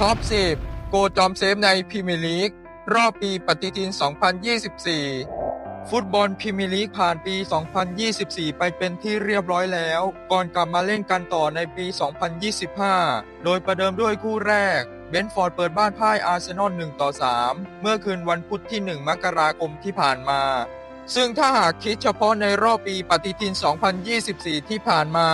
ท็อป 10 โกจอมเซฟในพรีเมียร์ลีก รอบปีปฏิทิน 2024 ฟุตบอลพรีเมียร์ลีกผ่านปี 2024 ไปเป็นที่เรียบร้อยแล้ว ก่อนกลับมาเล่นกันต่อในปี 2025 โดยประเดิมด้วยคู่แรก เบนฟอร์ดเปิดบ้านพ่ายอาร์เซนอล 1 ต่อ 3 เมื่อคืนวันพุธที่ 1 มกราคมที่ผ่านมา ซึ่งถ้าหากคิดเฉพาะในรอบปีปฏิทิน 2024 ที่ผ่านมา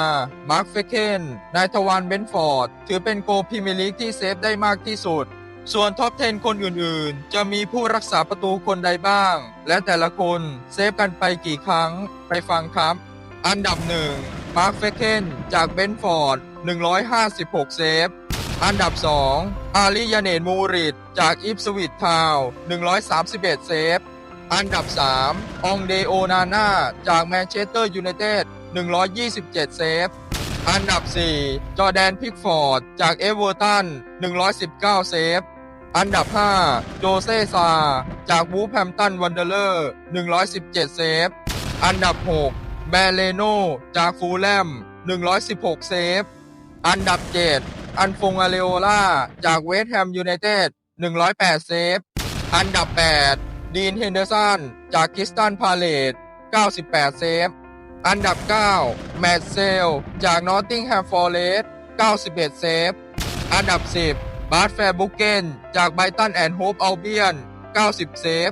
มาร์คเฟเคนนายทวารเบนฟอร์ด ถือเป็นโกพรีเมลีกที่เซฟได้มากที่สุด ส่วนท็อป 10 คนอื่นๆ จะมีผู้รักษาประตูคนใดบ้าง และแต่ละคนเซฟกันไปกี่ครั้ง ไปฟังครับ อันดับ 1 มาร์คเฟเคนจากเบนฟอร์ด 156 เซฟ อันดับ 2 อาริยาเนตมูริดจากอิฟสวิตทาวน์131 เซฟ อันดับ 3 องเดโอนาน่าจากแมนเชสเตอร์ยูไนเต็ด127 เซฟ อันดับ 4 จอแดนพิกฟอร์ด จากเอเวอร์ตัน 119 เซฟ อันดับ 5 โจเซซา จากวูแฮมตันวันเดอร์เลอร์ 117 เซฟ อันดับ 6 แบเลโน จากฟูลแลม 116 เซฟ อันดับ 7 อันฟงอาเลโอลาจากเวสต์แฮมยูไนเต็ด 108 เซฟ อันดับ 8 ดีนเฮนเดอร์สันจากคิสตันพาเลต98 เซฟ อันดับ 9 แมตเซล จากนอตติงแฮมฟอร์เรสต91 เซฟ อันดับ 10 บาร์ตแฟร์บุเกน จากไบตันแอนด์โฮปอัลเบียน 90 เซฟ